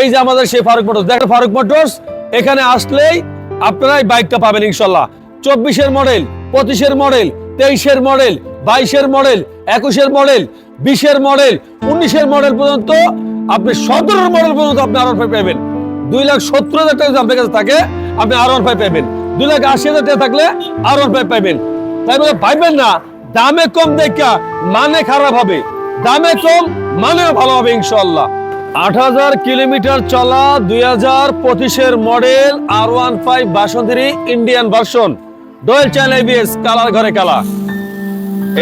এই যে আমাদের সেই ফারুক মোটরস দেখো ফারুক মোটরস, এখানে আসলেই আপনারা এই বাইকটা পাবেন ইনশাল্লাহ। চব্বিশের মডেল, পঁচিশের মডেল, তেইশের মডেল, বাইশের মডেল, একুশের মডেল, বিশের মডেল, উনিশের মডেল পর্যন্ত আপনি সতেরোর মডেল পর্যন্ত আপনি আর পাবেন। দুই লাখ সত্তর হাজার টাকা আপনার কাছে থাকে, আপনি আর ফাইভ পাবেন। দুই লাখ আশি হাজার টাকা থাকলে আর ফাইভ পাবেন। তাই বলে পাইবেন না, দামে কম দেখা মানে খারাপ হবে। দামে কম মানেও ভালো হবে ইনশাল্লাহ। আট হাজার কিলোমিটার চলা দুই হাজার পঁচিশের মডেল আর ওয়ান ফাইভ বাসন্তী Indian version. Dual channel ABS colour ঘরে কালা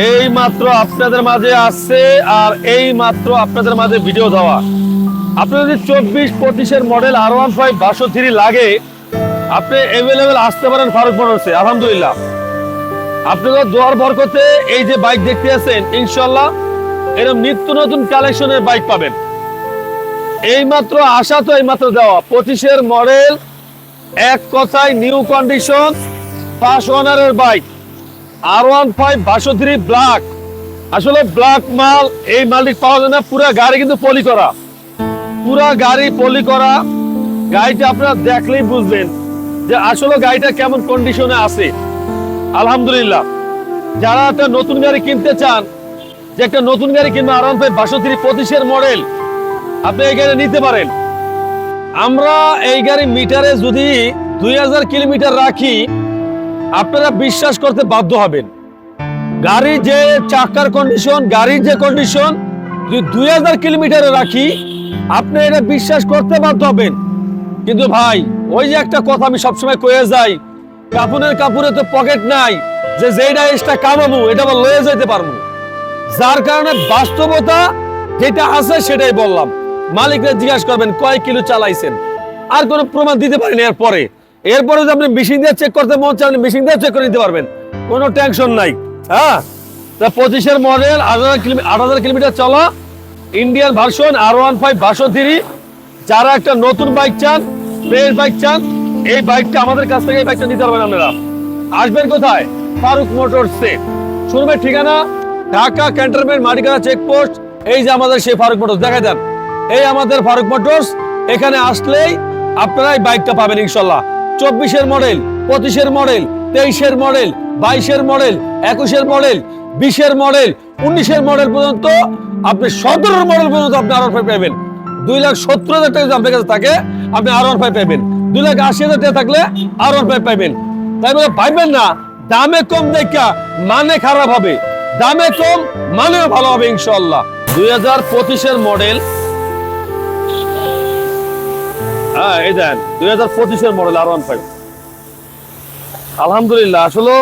এই মাত্র আপনাদের মাঝে আসছে আর এই মাত্র আপনাদের মাঝে ভিডিও দেওয়া। আপনি যদি চব্বিশ পঁচিশের মডেল আর ওয়ান ফাইভ বাসো লাগে, আপনি অ্যাভেলেবেল আসতে পারেন ফারুক মোটরসে, আলহামদুলিল্লাহ। আপনাদের দোয়ার বরকতে এই যে বাইক দেখতে আছেন, ইনশাল্লাহ এরকম নিত্য নতুন কালেকশনের বাইক পাবেন। এই মাত্র আসা তো এইমাত্র দেওয়া। পঁচিশের মডেল, এক কথায় নিউ কন্ডিশন পাঁচ ওনারের bike R one five three black আসলে ব্ল্যাক মাল, এই মালিক পাওয়া যায় না, পুরো গাড়ি কিন্তু পলি করা। পুরা গাড়ি পলি করা। গাড়িটা আপনারা দেখলেই বুঝবেন যে আসলে গাড়িটা কেমন কন্ডিশনে আছে। আলহামদুলিল্লাহ। যারা একটা নতুন গাড়ি কিনতে চান, যে একটা নতুন গাড়ি কিনবে আরাম পাই বাষট্টি পঁচিশের মডেল আপনি এই গাড়ি নিতে পারেন। আমরা এই গাড়ি মিটারে যদি দুই হাজার কিলোমিটার রাখি, আপনারা বিশ্বাস করতে বাধ্য হবেন। গাড়ির যে চাকার কন্ডিশন গাড়ির যে কন্ডিশন যদি দুই হাজার কিলোমিটারে রাখি, আপনি এটা বিশ্বাস করতে বাধ্য হবেন। কিন্তু ভাই, ওই যে একটা কথা আমি সবসময় কয়ে যাই, কাপুনের কাপুরে তো পকেট নাই, যে যেটা এক্সট্রা কামাবো, এটা আবার লয়ে যেতে পারব। যার কারণে বাস্তবতা যেটা আছে সেটাই বললাম। মালিকরা জিজ্ঞাসা করবেন, কয় কিলো চালাইছেন আর কোনো প্রমাণ দিতে পারেন এরপরে এরপরে যদি আপনি মেশিন দিয়ে চেক করতে মন চান মেশিন দিয়ে চেক করে নিতে পারবেন। কোনো টেনশন নাই। হ্যাঁ? তা পঁচিশের মডেল আট হাজার আট হাজার কিলোমিটার চলা Indian version R one five version three যারা একটা নতুন বাইক চান ফ্রেশ বাইক চান, এই বাইকটা আমাদের কাছ থেকে এই বাইকটা নিতে পারবেন আপনারা। আসবেন কোথায়? ফারুক মোটরসে শুনবেন ঠিকানা, ঢাকা ক্যান্টনমেন্ট মাটিকানা চেকপোস্ট এই যে আমাদের সেই ফারুক মোটরস দেখা যান এই আমাদের ফারুক মোটরস, এখানে আসলেই আপনারা এই বাইকটা পাবেন ইনশাল্লাহ। চব্বিশের মডেল, পঁচিশের মডেল, তেইশের মডেল, বাইশের মডেল, একুশের মডেল, বিশের মডেল, উনিশের মডেল পর্যন্ত আপনি সতেরোর মডেল পর্যন্ত আপনি আর পাবেন। দুই লাখ সত্তর হাজার টাকা আপনার কাছে থাকে, আপনি আর ফাইভ পাবেন। দুই লাখ আশি হাজার টাকা থাকলে আর ফাইভ পাবেন। তাই বলে পাইবেন না, দামে কম দেখা মানে খারাপ হবে। দামে কম মানেও ভালো হবে ইনশাল্লাহ। দুই হাজার পঁচিশের মডেল আলহামদুলিল্লাহ, আসলে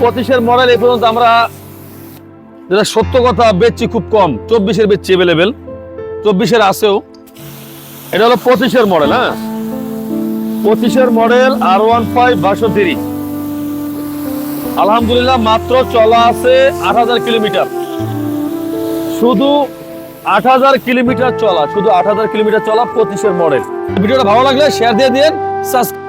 পঁচিশের মডেল পর্যন্ত আমরা যেটা সত্য কথা, বেচছি খুব কম, চব্বিশের বেচছি চব্বিশের আছেও। এটা হলো পঁচিশের মডেল হ্যাঁ? পঁচিশের model R one five three আলহামদুলিল্লাহ, মাত্র চলা আছে আট হাজার কিলোমিটার। শুধু আট হাজার কিলোমিটার চলা, শুধু আট হাজার কিলোমিটার চলা পঁচিশের মডেল ভিডিওটা ভালো লাগলে শেয়ার দিয়ে দিন সাবস্ক্রাইব